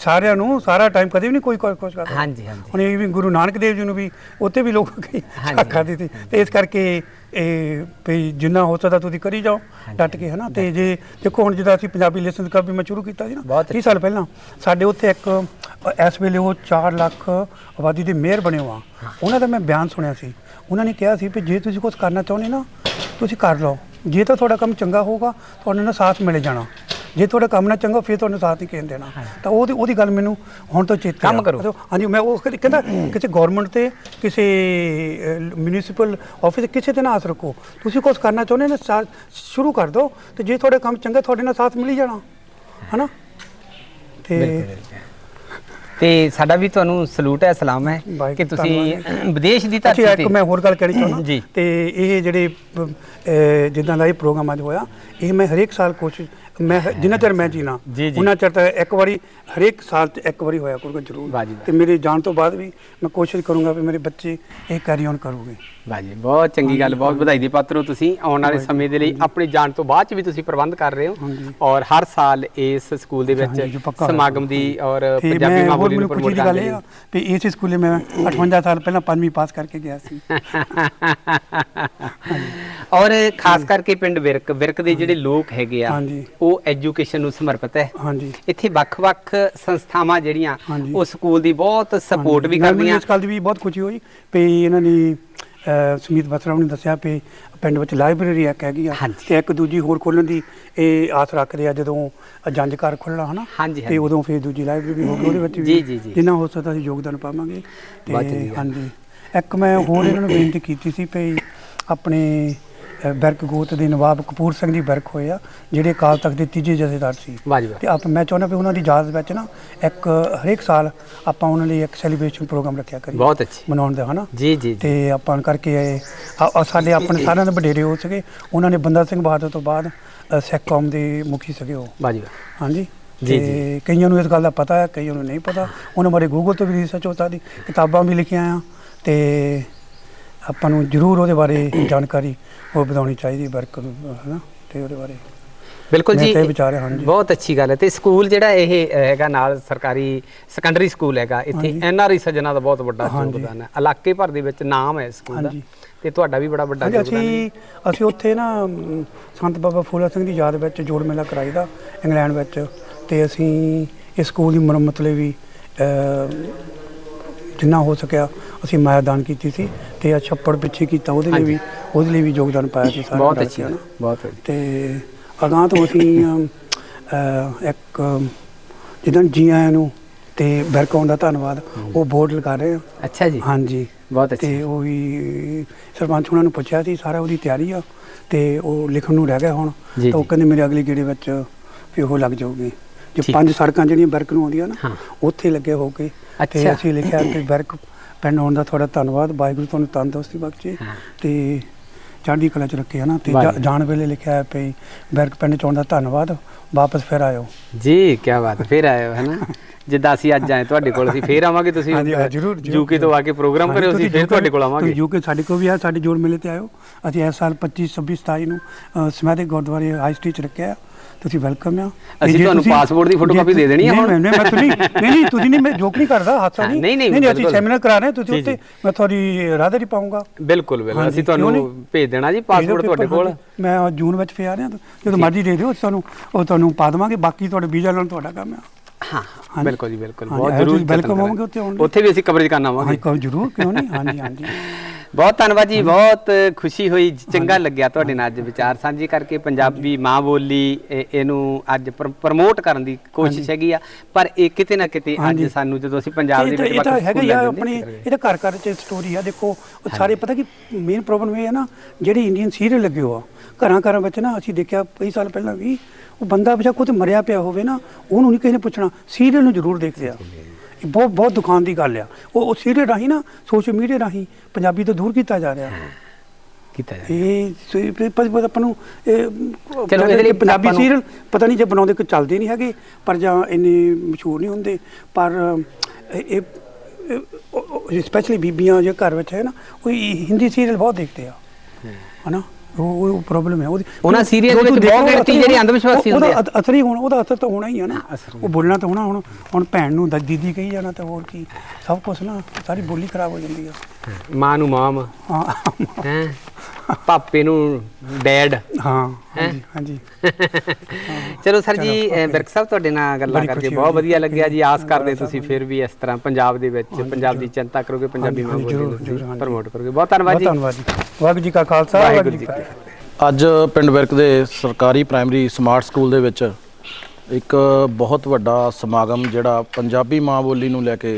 ਸਾਰਿਆਂ ਨੂੰ ਸਾਰਾ ਟਾਈਮ ਕਦੇ ਵੀ ਨਹੀਂ ਕੋਈ ਕੁਛ ਕੁਛ ਕਰ ਸਕਦਾ। ਹਾਂਜੀ ਹਾਂਜੀ। ਹੁਣ ਇਹ ਵੀ ਗੁਰੂ ਨਾਨਕ ਦੇਵ ਜੀ ਨੂੰ ਵੀ ਉੱਥੇ ਵੀ ਲੋਕ ਕਈ ਹਾਂਜੀ। ਸਾਖਾ ਦਿੱਤੀ ਤੇ ਇਸ ਕਰਕੇ ਇਹ ਵੀ ਜਿੰਨਾ ਹੋ ਸਕਦਾ ਤੁਸੀਂ ਕਰੀ ਜਾਓ ਡਟ ਕੇ ਹਨਾ। ਤੇ ਜੇ ਦੇਖੋ ਹੁਣ ਜਿੱਦਾਂ ਅਸੀਂ ਪੰਜਾਬੀ ਲੈਸਨ ਕਲੱਬ ਵੀ ਮੈਂ ਸ਼ੁਰੂ ਕੀਤਾ ਸੀ ਨਾ ਬਹੁਤ 30 ਸਾਲ ਪਹਿਲਾਂ ਸਾਡੇ ਉੱਥੇ ਇੱਕ ਅ, ਇਸ ਵੇਲੇ ਉਹ 4 ਲੱਖ ਆਬਾਦੀ ਦੇ ਮੇਅਰ ਬਣੇ ਹੋਆ ਉਹਨਾਂ ਦਾ ਮੈਂ ਬਿਆਨ ਸੁਣਿਆ ਸੀ ਉਹਨਾਂ ਨੇ ਕਿਹਾ ਸੀ ਕਿ ਜੇ ਤੁਸੀਂ ਕੁਝ ਕਰਨਾ ਚਾਹੁੰਦੇ ਨਾ ਤੁਸੀਂ ਕਰ ਲਓ। ਜੇ ਤਾਂ ਤੁਹਾਡਾ ਕੰਮ ਚੰਗਾ ਹੋਊਗਾ ਤੁਹਾਨੂੰ ਨਾ ਸਾਥ ਮਿਲ ਜਾਣਾ। ਜੇ ਤੁਹਾਡਾ ਕੰਮ ਨਾ ਚੰਗਾ ਫਿਰ ਤੁਹਾਨੂੰ ਸਾਥ ਨਹੀਂ ਕਹਿਣ ਦੇਣਾ। ਤਾਂ ਉਹਦੀ ਉਹਦੀ ਗੱਲ ਮੈਨੂੰ ਹੁਣ ਤੋਂ ਚੇਤੇ ਕੰਮ। ਕਰੋ। ਹਾਂਜੀ ਮੈਂ ਉਹ ਕਹਿੰਦਾ- ਕਿਸੇ ਗਵਰਨਮੈਂਟ ਤੇ ਕਿਸੇ ਮਿਊਨਿਸਪਲ ਆਫਿਸ ਕਿਸੇ ਤੇ ਨਾ ਆਸ ਰੱਖੋ। ਤੁਸੀਂ ਕੁਝ ਕਰਨਾ ਚਾਹੁੰਦੇ ਨਾ ਸ਼ੁਰੂ ਕਰ ਦਿਓ। ਤੇ ਜੇ ਤੁਹਾਡਾ ਕੰਮ ਚੰਗਾ ਤੁਹਾਡੇ ਨਾਲ ਸਾਥ ਮਿਲ ਹੀ ਜਾਣਾ। ਹਨਾ? ਤੇ ਤੇ ਸਾਡਾ ਵੀ ਤੁਹਾਨੂੰ ਸਲੂਟ ਹੈ ਸਲਾਮ ਹੈ ਬਾਈ, ਕਿ ਤੁਸੀਂ ਵਿਦੇਸ਼ ਦੀ ਧਰਤੀ ਅੱਛਾ ਤੇ। ਇੱਕ ਮੈਂ ਹੋਰ ਗੱਲ ਕਹਿਣੀ ਚਾਹੁੰਦਾ। ਜੀ। ਤੇ ਇਹ ਜਿਹੜੇ ਜਿੱਦਾਂ ਦਾ ਇਹ ਪ੍ਰੋਗਰਾਮ ਅੱਜ ਹੋਇਆ ਇਹ ਮੈਂ ਹਰੇਕ ਸਾਲ ਕੋਸ਼ਿਸ਼ ਮੈਂ ਹ- ਜਿੰਨਾ ਚਿਰ ਮੈਂ ਜੀਣਾ ਜੀ, ਜੀ। ਉਹਨਾਂ ਚਿਰ ਤਾਂ ਇੱਕ ਵਾਰੀ ਹਰੇਕ ਸਾਲ ਚ ਇੱਕ ਵਾਰੀ ਹੋਇਆ ਕਰੂਗਾ ਜ਼ਰੂਰ ਵਾਹ ਜੀ ਵਾਹ। ਤੇ ਮੇਰੇ ਜਾਣ ਤੋਂ ਬਾਅਦ ਵੀ ਮੈਂ ਕੋਸ਼ਿਸ਼ ਕਰੂੰਗਾ ਵੀ ਮੇਰੇ ਬੱਚੇ ਇਹ ਕੈਰੀ ਔਨ ਕਰੂਗੇ ਬਾਜੀ ਬਹੁਤ ਚੰਗੀ ਗੱਲ ਬਹੁਤ ਵਧਾਈ ਦੇ ਪਾਤਰ ਹੋ ਤੁਸੀਂ ਆਉਣ ਵਾਲੇ ਸਮੇਂ ਦੇ ਲਈ ਆਪਣੀ ਜਾਣ ਤੋਂ ਬਾਅਦ ਚ ਵੀ ਤੁਸੀਂ ਪ੍ਰਬੰਧ ਕਰ ਰਹੇ ਹੋ ਹਾਂਜੀ। ਔਰ ਹਰ ਸਾਲ ਇਸ ਸਕੂਲ ਦੇ ਵਿੱਚ ਜੋ ਪੱਕਾ। ਸਮਾਗਮ ਦੀ ਔਰ ਤੇ ਪੰਜਾਬੀ ਮੈਂ ਹੋਰ ਮੈਨੂੰ ਨੂੰ ਖੁਸ਼ੀ ਪ੍ਰਮੋਟ ਦੀ ਗੱਲ ਕਰਨ ਇਹ ਲਈ ਆ ਵੀ ਇਸੇ ਸਕੂਲੇ ਮੈਂ 58 ਸਾਲ ਪਹਿਲਾਂ ਪੰਜਵੀਂ ਪਾਸ ਕਰਕੇ ਗਿਆ ਸੀ ਔਰ ਖਾਸ ਕਰਕੇ ਪਿੰਡ ਵਿਰਕ ਵਿਰਕ ਦੇ ਜਿਹੜੇ ਲੋਕ ਹੈਗੇ ਆ ਹਾਂਜੀ। ਉਹ ਐਜੂਕੇਸ਼ਨ ਨੂੰ ਸਮਰਪਿਤ ਹੈ ਹਾਂਜੀ ਇੱਥੇ ਵੱਖ-ਵੱਖ ਸੰਸਥਾਵਾਂ ਜਿਹੜੀਆਂ ਹਾਂਜੀ। ਉਹ ਸਕੂਲ ਦੀ ਬਹੁਤ ਸਪੋਰਟ ਵੀ ਮੈਨੂੰ ਕਰਦੀਆਂ ਇਸ ਗੱਲ ਦੀ ਵੀ ਬਹੁਤ ਖੁਸ਼ੀ ਹੋਈ ਵੀ ਇਹਨਾਂ ਨੇ ਸਮੀਤ ਬਸਰਾ ਨੇ ਦੱਸਿਆ ਵੀ ਪਿੰਡ ਵਿੱਚ ਲਾਇਬ੍ਰੇਰੀ ਇੱਕ ਹੈਗੀ ਆ ਹਾਂਜੀ। ਤੇ ਇੱਕ ਦੂਜੀ ਹੋਰ ਖੋਲਣ ਦੀ ਇਹ ਆਸ ਰੱਖਦੇ ਆ ਜਦੋਂ ਜੰਜ ਘਰ ਖੁੱਲਣਾ ਹਨਾ ਹਾਂਜੀ, ਤੇ ਹਾਂਜੀ। ਉਦੋਂ ਫਿਰ ਦੂਜੀ ਲਾਇਬ੍ਰੇਰੀ ਹੋਊਗੀ ਉਹਦੇ ਵਿੱਚ ਜੀ, ਜੀ, ਜੀ। ਜਿੰਨਾ ਹੋ ਸਕਦਾ ਅਸੀਂ ਯੋਗਦਾਨ ਪਾਵਾਂਗੇ ਬਹੁਤ ਤੇ। ਹਾਂਜੀ ਇੱਕ ਮੈਂ ਹੋਰ ਇਹਨਾਂ ਨੂੰ ਬੇਨਤੀ ਕੀਤੀ ਸੀ ਭਈ ਆਪਣੇ ਬਿਰਕ ਗੋਤ ਦੇ ਨਵਾਬ ਕਪੂਰ ਸਿੰਘ ਜੀ ਬਿਰਕ ਹੋਏ ਆ ਜਿਹੜੇ ਕਾਲ ਤੱਕ ਦੇ ਤੀਜੇ ਜਥੇਦਾਰ ਸੀ। ਵਾਜਵਾ ਤੇ ਆਪ ਮੈਂ ਚਾਹੁੰਦਾ ਵੀ ਉਹਨਾਂ ਦੀ ਯਾਦ ਵਿੱਚ ਨਾ ਇੱਕ ਹਰੇਕ ਸਾਲ ਆਪਾਂ ਉਹਨਾਂ ਲਈ ਇੱਕ ਸੈਲੀਬ੍ਰੇਸ਼ਨ ਪ੍ਰੋਗਰਾਮ ਰੱਖਿਆ ਕਰੀਏ। ਬਹੁਤ ਅੱਛੀ। ਮਨਾਉਣ ਦਾ ਹਨਾ? ਜੀ ਜੀ ਜੀ। ਤੇ ਆਪਾਂ ਕਰਕੇ ਇਹ- ਆ- ਆ ਸਾਡੇ ਆਪਣੇ ਸਾਰਿਆਂ ਦੇ ਵਡੇਰੇ ਹੋ ਸਕੇ ਉਹਨਾਂ ਨੇ ਬੰਦਾ ਸਿੰਘ ਬਹਾਦਰ ਤੋਂ ਬਾਅਦ ਸਿੱਖ ਕੌਮ ਦੇ ਮੁਖੀ ਸਕੇ ਉਹ। ਵਾਜਵਾ ਹਾਂਜੀ? ਜੀ, ਤੇ ਕਈਆਂ ਨੂੰ ਇਸ ਗੱਲ ਦਾ ਪਤਾ ਹੈ ਕਈਆਂ ਨੂੰ ਨਹੀਂ ਪਤਾ। ਉਹਨਾਂ ਬਾਰੇ ਗੂਗਲ ਤੋਂ ਵੀ ਰਿਸਰਚ ਹੋ ਸਕਦੀ ਕਿਤਾਬਾਂ ਵੀ ਲਿਖੀਆਂ ਆ। ਤੇ ਆਪਾਂ ਨੂੰ ਜ਼ਰੂਰ ਉਹਦੇ ਬਾਰੇ ਜਾਣਕਾਰੀ ਉਹ ਵਧਾਉਣੀ ਚਾਹੀਦੀ ਵਰਕ ਹਨਾ ਤੇ ਉਹਦੇ ਬਾਰੇ ਬਿਲਕੁਲ ਜੀ। ਬਹੁਤ ਅੱਛੀ ਗੱਲ ਹੈ ਤੇ ਸਕੂਲ ਜਿਹੜਾ ਇਹ ਹੈਗਾ ਨਾਲ ਸਰਕਾਰੀ ਸੈਕੰਡਰੀ ਸਕੂਲ ਹੈਗਾ ਇੱਥੇ। ਐਨ ਆਰ ਆਈ ਸੱਜਣਾ ਦਾ ਬਹੁਤ ਵੱਡਾ। ਯੋਗਦਾਨ ਹੈ ਇਲਾਕੇ ਭਰ ਦੇ ਵਿੱਚ ਨਾਮ ਹੈ ਸਕੂਲ ਦਾ। ਤੇ ਤੁਹਾਡਾ ਵੀ ਬੜਾ ਵੱਡਾ ਯੋਗਦਾਨ ਹੈ ਅਸੀਂ ਅਸੀਂ ਉੱਥੇ ਨਾ ਸੰਤ ਬਾਬਾ ਫੂਲਾ ਸਿੰਘ ਦੀ ਯਾਦ ਵਿੱਚ ਜੋੜ ਮੇਲਾ ਕਰਾਈਦਾ ਇੰਗਲੈਂਡ ਵਿੱਚ ਤੇ ਅਸੀਂ ਇਸ ਸਕੂਲ ਦੀ ਮੁਰੰਮਤ ਲਈ ਵੀ ਜਿੰਨਾ ਹੋ ਸਕਿਆ ਅਸੀਂ ਮਾਇਆ ਦਾਨ ਕੀਤੀ ਸੀ ਤੇ ਆ ਛੱਪੜ ਪਿੱਛੇ ਕੀਤਾ ਉਹਦੇ ਲਈ ਵੀ ਉਹਦੇ ਲਈ ਵੀ ਯੋਗਦਾਨ ਪਾਇਆ ਸੀ ਸਾਰਾ ਬਹੁਤ ਅੱਛੀ। ਬਹੁਤ ਤੇ ਅਗਾਂਹ ਤੋਂ ਅਸੀਂ ਇੱਕ ਜਿੱਦਾਂ ਜੀ ਆਇਆਂ ਨੂੰ ਤੇ ਬੈਰਕਾਉਂ ਦਾ ਧੰਨਵਾਦ ਉਹ ਬੋਰਡ ਲਗਾ ਰਹੇ ਹਾਂ ਅੱਛਾ ਜੀ ਹਾਂਜੀ ਬਹੁਤ ਅੱਛੀ ਤੇ ਉਹ ਵੀ ਸਰਪੰਚ ਉਹਨਾਂ ਨੂੰ ਪੁੱਛਿਆ ਸੀ ਸਾਰਾ ਉਹਦੀ ਤਿਆਰੀ ਆ ਤੇ ਉਹ ਲਿਖਣ ਨੂੰ ਰਹਿ ਗਿਆ ਹੁਣ ਤਾਂ ਉਹ। ਕਹਿੰਦੇ ਮੇਰੇ ਅਗਲੀ ਗੇੜੇ ਵਿੱਚ ਵੀ ਉਹ ਲੱਗ ਜਾਊਗੀ ਜੋ। ਪੰਜ ਸੜਕਾਂ ਜਿਹੜੀਆਂ ਬਰਕ ਨੂੰ ਆਉਂਦੀਆਂ ਨਾ। ਉੱਥੇ ਲੱਗੇ ਹੋ ਕੇ ਤੇ। ਅਸੀਂ ਲਿਖਿਆ ਕਿ ਬਰਕ ਪਿੰਡ ਆਉਣ ਦਾ ਤੁਹਾਡਾ ਧੰਨਵਾਦ ਵਾਹਿਗੁਰੂ ਤੁਹਾਨੂੰ ਤੰਦਰੁਸਤੀ ਬਖਸ਼ੇ। ਤੇ ਚੜ੍ਹਦੀ ਕਲਾ ਚ ਰੱਖੇ ਹਨਾ ਤੇ। ਜਾਣ ਵੇਲੇ ਲਿਖਿਆ ਹੈ ਵੀ ਬਰਕ ਪਿੰਡ ਚ ਦਾ ਧੰਨਵਾਦ ਵਾਪਸ ਫਿਰ ਆਇਓ। ਜੀ ਕੀ ਬਾਤ ਫਿਰ ਆਏ ਹੋ ਨਾ ਜਿੱਦਾਂ ਅਸੀਂ ਅੱਜ ਆਏ ਤੁਹਾਡੇ ਕੋਲ ਅਸੀਂ ਫੇਰ ਆਵਾਂਗੇ ਤੁਸੀਂ। ਹਾਂਜੀ, ਹਾਂ, ਜ਼ਰੂਰ, ਜ਼ਰੂਰ, ਯੂਕੇ ਤੋਂ ਆ ਕੇ ਪ੍ਰੋਗਰਾਮ ਕਰਿਓ ਅਸੀਂ ਫਿਰ ਤੁਹਾਡੇ ਕੋਲ ਆਵਾਂਗੇ। ਯੂਕੇ ਸਾਡੇ ਕੋਲ ਵੀ ਆ ਸਾਡੇ ਜੋੜ ਮੇਲੇ ਤੇ ਆਇਓ। ਅਸੀਂ ਇਸ ਸਾਲ 25 26 27 ਨੂੰ ਅ, ਸਮੈਦਿਕ ਗੁਰਦੁਆਰੇ ਹਾਈ ਸਟ੍ਰੀਟ ਚ ਰੱਖਿਆ ਤੁਸੀਂ ਵੈਲਕਮ ਆ। ਤੇ ਅਸੀਂ ਜੇ ਤੁਹਾਨੂੰ ਤੁਸੀਂ- passport ਦੀ ਜੇ photocopy ਦੇ ਦੇਣੀ ਆ ਨਹੀਂ, ਹੁਣ। ਮੈਂ ਨਹੀਂ ਮੈਂ ਤੁਸੀਂ ਨਹੀਂ ਨਹੀਂ ਤੁਸੀਂ ਨਹੀਂ ਮੈਂ ਜੋਕ ਨਹੀਂ ਕਰਦਾ ਹਾਸਾ ਹਾਂ, ਨਹੀਂ। ਨਹੀਂ, ਨਹੀਂ, ਨਹੀਂ ਅਸੀਂ ਬਿਲਕੁਲ। ਸੈਮੀਨਾਰ ਕਰਾ ਰਹੇ ਹਾਂ, ਤੁਸੀਂ ਜੀ, ਉੱਤੇ। ਮੈਂ ਤੁਹਾਡੀ ਰਾਹਦਰੀ ਪਾਉਂਗਾ। ਬਿਲਕੁਲ ਬਿਲਕੁਲ। ਹਾਂਜੀ, ਅਸੀਂ ਕਿਉਂ ਤੁਹਾਨੂੰ? ਭੇਜ ਦੇਣਾ ਜੀ ਪਾਸਪੋਰਟ ਤੁਹਾਡੇ ਕੋਲ। ਮੈਂ ਜੂਨ ਵਿੱਚ ਫੇਰ ਆ ਰਿਹਾ ਜਦੋਂ ਮਰਜ਼ੀ ਦੇ ਦਿਓ ਤੁਹਾਨੂੰ ਉਹ ਤੁਹਾਨੂੰ ਪਾ ਦੇਵਾਂਗੇ ਬਾਕੀ ਤੁਹਾਡੇ ਵੀਜ਼ਾ ਨਾਲ ਤੁਹਾਡਾ ਕੰਮ ਆ। ਹਾਂ। ਬਿਲਕੁਲ ਜੀ ਬਿਲਕੁਲ। ਬਹੁਤ ਜ਼ਰੂਰ ਹੋਵੋਗੇ ਉੱਥੇ ਆਉਣ ਲਈ। ਉੱਥੇ ਵੀ ਅਸੀਂ ਕਵਰੇਜ ਕਰਨ ਹਾਂ ਆਵਾਂਗੇ ਕਹੋ ਜ਼ਰੂਰ ਕਿਉਂ ਨਹੀਂ? ਹਾਂਜੀ ਹਾਂਜੀ। ਬਹੁਤ ਧੰਨਵਾਦ ਜੀ ਬਹੁਤ ਖੁਸ਼ੀ ਹੋਈ ਚੰਗਾ ਲੱਗਿਆ ਤੁਹਾਡੇ ਨਾਲ ਅੱਜ ਵਿਚਾਰ ਸਾਂਝੇ ਕਰਕੇ ਪੰਜਾਬੀ ਮਾਂ ਬੋਲੀ ਇਹ- ਇਹਨੂੰ ਅੱਜ ਪ੍ਰਮੋਟ ਕਰਨ ਦੀ ਕੋਸ਼ਿਸ਼ ਹੈਗੀ ਆ ਪਰ ਇਹ ਕਿਤੇ ਨਾ ਕਿਤੇ ਅੱਜ। ਸਾਨੂੰ ਜਦੋਂ ਅਸੀਂ ਪੰਜਾਬ ਦੇ ਵਿੱਚ ਇਹ ਤਾਂ ਹੈਗਾ ਯਾਰ ਆਪਣੀ ਇਹ ਤਾਂ ਘਰ ਘਰ ਚ ਸਟੋਰੀ ਆ ਦੇਖੋ ਉਹ ਸਾਰੇ ਪਤਾ ਕਿ ਮੇਨ ਪ੍ਰੋਬਲਮ ਇਹ ਹੈ ਨਾ ਜਿਹੜੇ ਇੰਡੀਅਨ ਸੀਰੀਅਲ ਲੱਗੇ ਹੋ ਆ ਘਰਾਂ ਘਰਾਂ ਵਿੱਚ ਨਾ ਅਸੀਂ ਦੇਖਿਆ ਕਈ ਸਾਲ ਪਹਿਲਾਂ ਵੀ ਉਹ ਬੰਦਾ ਬਚਾ ਕੋਈ ਮਰਿਆ ਪਿਆ ਹੋਵੇ ਨਾ ਉਹਨੂੰ ਨਹੀਂ ਕਿਸੇ ਨੇ ਪੁੱਛਣਾ ਸੀਰੀਅਲ ਨੂੰ ਜ਼ਰੂਰ ਦੇਖਦੇ ਆ। ਇਹ ਬਹੁਤ ਬਹੁਤ ਦੁਕਾਨ ਦੀ ਗੱਲ ਆ। ਉਹ ਉਹ ਸੀਰੀਅਲ ਰਾਹੀਂ ਨਾ ਸੋਸ਼ਲ ਮੀਡੀਆ ਰਾਹੀਂ ਪੰਜਾਬੀ ਤੋਂ ਦੂਰ ਕੀਤਾ ਜਾ ਰਿਹਾ। ਕੀਤਾ ਜਾਏ ਇਹ ਸ- ਪਰ ਪਰ ਆਪਾਂ ਨੂੰ ਇਹ ਚਲੋ ਇਹਦੇ ਲਈ ਪੰਜਾਬੀ ਆਪਾਂ ਨੂੰ- ਸੀਰੀਅਲ ਪਤਾ ਨਹੀਂ ਜੇ ਬਣਾਉਂਦੇ ਕਿ ਚੱਲਦੇ ਨਹੀਂ ਹੈਗੇ ਪਰ ਜਾਂ ਇੰਨੇ ਮਸ਼ਹੂਰ ਨਹੀਂ ਹੁੰਦੇ। ਪਰ ਇਹ ਸਪੈਸ਼ਲੀ ਬੀਬੀਆਂ ਜੇ ਘਰ ਵਿੱਚ ਹੈ ਨਾ ਉਹ ਇਹ ਹਿੰਦੀ ਸੀਰੀਅਲ ਬਹੁਤ ਦੇਖਦੇ ਆ। ਹਨਾ? ਉਹ ਉਹ ਪ੍ਰੋਬਲਮ ਹੈ। ਉਹਦੀ ਉਹਨਾਂ ਜੋ ਵਿੱਚ ਬਹੁਤ ਗਿਣਤੀ ਜਿਹੜੇ ਅੰਧਵਿਸ਼ਵਾਸੀ ਉਹਦਾ ਹੁੰਦੇ ਆ। ਅ- ਅਸਲੀ ਹੋਣਾ ਉਹਦਾ ਅਸਰ ਤਾਂ ਹੋਣਾ ਹੀ ਆ ਨਾ। ਅਸਰ ਉਹ ਬੋਲਣਾ ਤਾਂ ਹੋਣਾ ਹੁਣ ਹੁਣ ਭੈਣ ਨੂੰ ਦ- ਦੀਦੀ ਕਹੀ ਜਾਣਾ ਤਾਂ ਹੋਰ ਕੀ। ਸਭ ਕੁਝ ਨਾ ਸਾਰੀ ਬੋਲੀ ਖਰਾਬ ਹੋ ਜਾਂਦੀ ਆ। ਮਾਂ ਨੂੰ ਮਾਮ ਹਾਂ। ਹੈ? ਪਾਪੇ ਨੂੰ ਡੈਡ। ਹਾਂ ਹਾਂਜੀ ਹਾਂਜੀ। ਚਲੋ ਸਰ ਜੀ ਬਿਰਕ ਸਾਹਿਬ ਤੁਹਾਡੇ ਨਾਲ ਗੱਲਾਂ ਕਰਕੇ ਬਹੁਤ। ਵਧੀਆ ਲੱਗਿਆ ਜੀ। ਆਸ ਕਰਦੇ ਤੁਸੀਂ ਫਿਰ ਵੀ ਇਸ ਤਰ੍ਹਾਂ ਪੰਜਾਬ ਦੇ ਵਿੱਚ ਪੰਜਾਬ ਦੀ ਚਿੰਤਾ ਕਰੋਗੇ ਪੰਜਾਬੀ ਮਾਂ ਬੋਲੀ। ਪ੍ਰਮੋਟ ਕਰੋਗੇ। ਬਹੁਤ ਧੰਨਵਾਦ ਬਹੁਤ ਜੀ ਧੰਨਵਾਦ ਜੀ। ਵਾਹਿਗੁਰੂ ਜੀ ਕਾ ਖਾਲਸਾ ਵਾਹਿਗੁਰੂ ਜੀ ਅੱਜ ਪਿੰਡ ਵਿਰਕ ਦੇ ਸਰਕਾਰੀ ਪ੍ਰਾਇਮਰੀ ਸਮਾਰਟ ਸਕੂਲ ਦੇ ਵਿੱਚ ਇੱਕ ਬਹੁਤ ਵੱਡਾ ਸਮਾਗਮ ਜਿਹੜਾ ਪੰਜਾਬੀ ਮਾਂ ਬੋਲੀ ਨੂੰ ਲੈ ਕੇ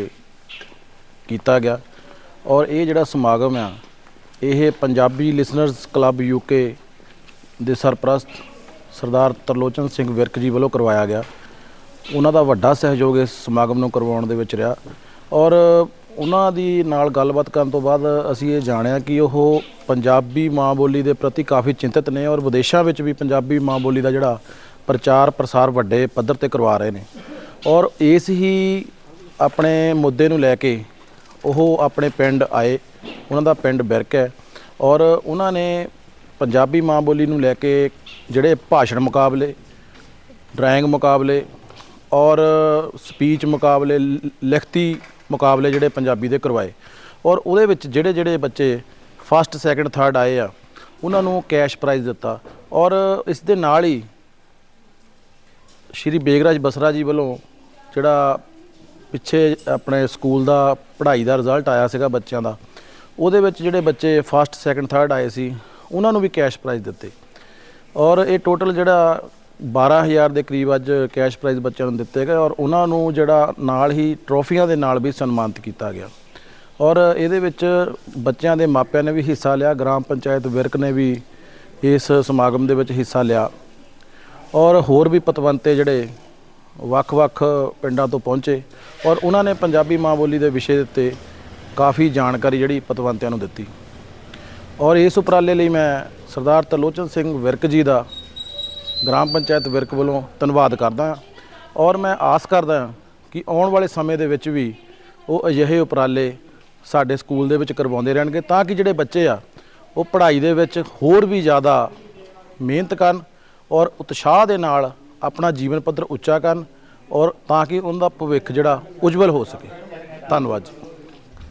ਕੀਤਾ ਗਿਆ। ਔਰ ਇਹ ਜਿਹੜਾ ਸਮਾਗਮ ਆ, ਇਹ ਪੰਜਾਬੀ ਲਿਸਨਰਸ ਕਲੱਬ ਯੂਕੇ ਦੇ ਸਰਪ੍ਰਸਤ ਸਰਦਾਰ ਤਰਲੋਚਨ ਸਿੰਘ ਵਿਰਕ ਜੀ ਵੱਲੋਂ ਕਰਵਾਇਆ ਗਿਆ। ਉਹਨਾਂ ਦਾ ਵੱਡਾ ਸਹਿਯੋਗ ਇਸ ਸਮਾਗਮ ਨੂੰ ਕਰਵਾਉਣ ਦੇ ਵਿੱਚ ਰਿਹਾ। ਔਰ ਉਹਨਾਂ ਦੀ ਨਾਲ ਗੱਲਬਾਤ ਕਰਨ ਤੋਂ ਬਾਅਦ ਅਸੀਂ ਇਹ ਜਾਣਿਆ ਕਿ ਉਹ ਪੰਜਾਬੀ ਮਾਂ ਬੋਲੀ ਦੇ ਪ੍ਰਤੀ ਕਾਫੀ ਚਿੰਤਤ ਨੇ ਔਰ ਵਿਦੇਸ਼ਾਂ ਵਿੱਚ ਵੀ ਪੰਜਾਬੀ ਮਾਂ ਬੋਲੀ ਦਾ ਜਿਹੜਾ ਪ੍ਰਚਾਰ ਪ੍ਰਸਾਰ ਵੱਡੇ ਪੱਧਰ ਤੇ ਕਰਵਾ ਰਹੇ ਨੇ। ਔਰ ਇਸ ਹੀ ਆਪਣੇ ਮੁੱਦੇ ਨੂੰ ਲੈ ਕੇ ਉਹ ਆਪਣੇ ਪਿੰਡ ਆਏ, ਉਹਨਾਂ ਦਾ ਪਿੰਡ ਬਿਰਕ ਹੈ ਔਰ ਉਹਨਾਂ ਨੇ ਪੰਜਾਬੀ ਮਾਂ ਬੋਲੀ ਨੂੰ ਲੈ ਕੇ ਜਿਹੜੇ ਭਾਸ਼ਣ ਮੁਕਾਬਲੇ ਡਰਾਇੰਗ ਮੁਕਾਬਲੇ ਔਰ ਸਪੀਚ ਮੁਕਾਬਲੇ ਲ- ਲਿਖਤੀ ਮੁਕਾਬਲੇ ਜਿਹੜੇ ਪੰਜਾਬੀ ਦੇ ਕਰਵਾਏ। ਔਰ ਉਹਦੇ ਵਿੱਚ ਜਿਹੜੇ ਜਿਹੜੇ ਬੱਚੇ ਫਸਟ ਸੈਕੰਡ ਥਰਡ ਆਏ ਆ, ਉਹਨਾਂ ਨੂੰ ਕੈਸ਼ ਪ੍ਰਾਈਜ਼ ਦਿੱਤਾ ਔਰ ਇਸ ਦੇ ਨਾਲ ਹੀ ਸ਼੍ਰੀ ਬੇਗਰਾਜ ਬਸਰਾ ਜੀ ਵੱਲੋਂ ਜਿਹੜਾ ਪਿੱਛੇ ਆਪਣੇ ਸਕੂਲ ਦਾ ਪੜ੍ਹਾਈ ਦਾ ਰਿਜ਼ਲਟ ਆਇਆ ਸੀਗਾ ਬੱਚਿਆਂ ਦਾ। ਉਹਦੇ ਵਿੱਚ ਜਿਹੜੇ ਬੱਚੇ ਫਸਟ ਸੈਕੰਡ ਥਰਡ ਆਏ ਸੀ, ਉਹਨਾਂ ਨੂੰ ਵੀ ਕੈਸ਼ ਪ੍ਰਾਈਜ਼ ਦਿੱਤੇ। ਔਰ ਇਹ ਟੋਟਲ ਜਿਹੜਾ 12000 ਦੇ ਕਰੀਬ ਅੱਜ ਕੈਸ਼ ਪ੍ਰਾਈਜ਼ ਬੱਚਿਆਂ ਨੂੰ ਦਿੱਤੇ ਗਏ ਔਰ ਉਹਨਾਂ ਨੂੰ ਜਿਹੜਾ ਨਾਲ ਹੀ ਟਰੋਫੀਆਂ ਦੇ ਨਾਲ ਵੀ ਸਨਮਾਨਿਤ ਕੀਤਾ ਗਿਆ। ਔਰ ਇਹਦੇ ਵਿੱਚ ਬੱਚਿਆਂ ਦੇ ਮਾਪਿਆਂ ਨੇ ਵੀ ਹਿੱਸਾ ਲਿਆ, ਗ੍ਰਾਮ ਪੰਚਾਇਤ ਵਿਰਕ ਨੇ ਵੀ ਇਸ ਸਮਾਗਮ ਦੇ ਵਿੱਚ ਹਿੱਸਾ ਲਿਆ। ਔਰ ਹੋਰ ਵੀ ਪਤਵੰਤੇ ਜਿਹੜੇ ਵੱਖ-ਵੱਖ ਪਿੰਡਾਂ ਤੋਂ ਪਹੁੰਚੇ ਔਰ ਉਹਨਾਂ ਨੇ ਪੰਜਾਬੀ ਮਾਂ ਬੋਲੀ ਦੇ ਵਿਸ਼ੇ ਦੇ ਉੱਤੇ ਕਾਫੀ ਜਾਣਕਾਰੀ ਜਿਹੜੀ ਪਤਵੰਤਿਆਂ ਨੂੰ ਦਿੱਤੀ। ਔਰ ਇਸ ਉਪਰਾਲੇ ਲਈ ਮੈਂ ਸਰਦਾਰ ਤਰਲੋਚਨ ਸਿੰਘ ਵਿਰਕ ਜੀ ਦਾ ਗ੍ਰਾਮ ਪੰਚਾਇਤ ਵਿਰਕ ਵੱਲੋਂ ਧੰਨਵਾਦ ਕਰਦਾ ਹਾਂ ਔਰ ਮੈਂ ਆਸ ਕਰਦਾ ਹਾਂ ਕਿ ਆਉਣ ਵਾਲੇ ਸਮੇਂ ਦੇ ਵਿੱਚ ਵੀ ਉਹ ਅਜਿਹੇ ਉਪਰਾਲੇ ਸਾਡੇ ਸਕੂਲ ਦੇ ਵਿੱਚ ਕਰਵਾਉਂਦੇ ਰਹਿਣਗੇ ਤਾਂ ਕਿ ਜਿਹੜੇ ਬੱਚੇ ਆ, ਉਹ ਪੜ੍ਹਾਈ ਦੇ ਵਿੱਚ ਹੋਰ ਵੀ ਜ਼ਿਆਦਾ ਮਿਹਨਤ ਕਰਨ ਔਰ ਉਤਸ਼ਾਹ ਦੇ ਨਾਲ ਆਪਣਾ ਜੀਵਨ ਪੱਧਰ ਉੱਚਾ ਕਰਨ ਔਰ ਤਾਂ ਕਿ ਉਹਨਾਂ ਦਾ ਭਵਿੱਖ ਜਿਹੜਾ ਉਜਵਲ ਹੋ ਸਕੇ। ਧੰਨਵਾਦ ਜੀ।